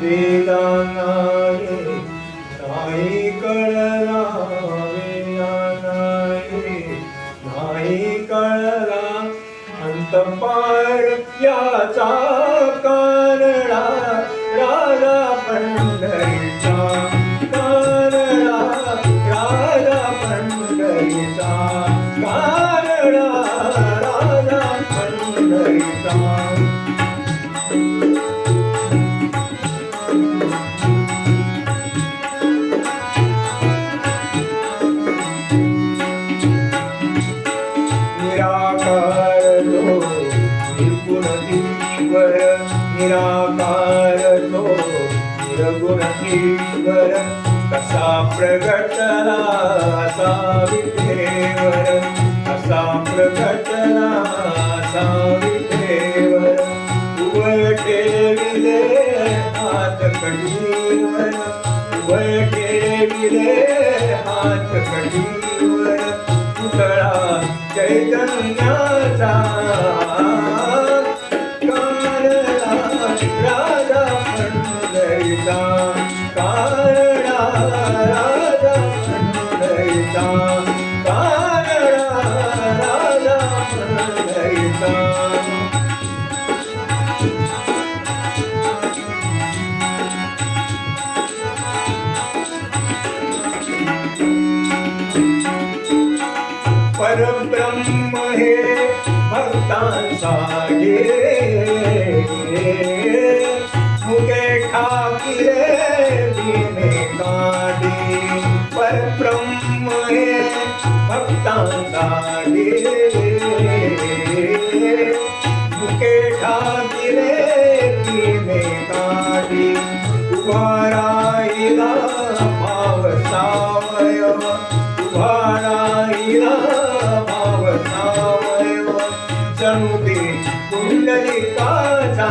वेदा नाही नाही कळला वेदा नाही नाही अंत पार याचा का ईश्वर निराकार तो निर्गुण ईश्वर कसा प्रगटला असा विठेवर कसा प्रगटला असा विठेवर उभय ठेविले हात कढीवर उवटे विले हात कढीवर पुतळा चैतन्याचा परब्रह्म हे भक्तांचा परब्रह्म हे भक्तांचा गे मुके ठाकिरे बिने काढी उभा राहिला भाव सावयव उभा राहिला भाव सावयव जणू ते कुंडलिकाचा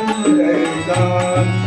Sunday's on.